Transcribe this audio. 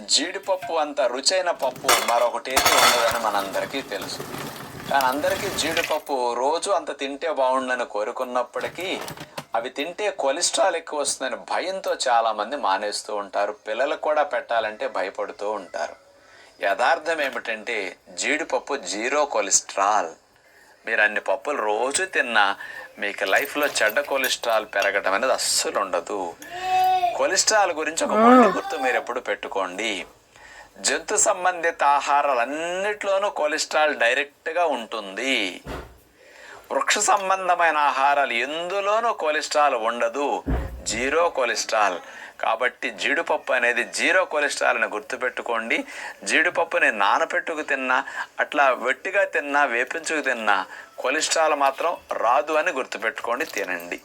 జీడిపప్పు అంత రుచైన పప్పు మరొకటి ఏది ఉండదని మనందరికీ తెలుసు. కానీ అందరికీ జీడిపప్పు రోజు అంత తింటే బాగుండని కోరుకున్నప్పటికీ అవి తింటే కొలెస్ట్రాల్ ఎక్కువ వస్తుందని భయంతో చాలామంది మానేస్తూ ఉంటారు. పిల్లలకు కూడా పెట్టాలంటే భయపడుతూ ఉంటారు. యథార్థం ఏమిటంటే జీడిపప్పు జీరో కొలెస్ట్రాల్. మీరు అన్ని పప్పులు రోజు తిన్నా మీకు లైఫ్లో చెడ్డ కొలెస్ట్రాల్ పెరగడం అనేది అస్సలు ఉండదు. కొలెస్ట్రాల్ గురించి ఒక మొండి గుర్తు మీరు ఎప్పుడు పెట్టుకోండి. జంతు సంబంధిత ఆహారాలన్నిట్లోనూ కొలెస్ట్రాల్ డైరెక్ట్గా ఉంటుంది. వృక్ష సంబంధమైన ఆహారాలు ఎందులోనూ కొలెస్ట్రాల్ ఉండదు. Zero cholesterol. కాబట్టి జీడిపప్పు అనేది జీరో కొలెస్ట్రాల్ అని గుర్తుపెట్టుకోండి. జీడిపప్పుని నానపెట్టుకు తిన్నా అట్లా వెట్టిగా తిన్నా వేపించుకు తిన్నా కొలెస్ట్రాల్ మాత్రం రాదు అని గుర్తుపెట్టుకోండి తినండి.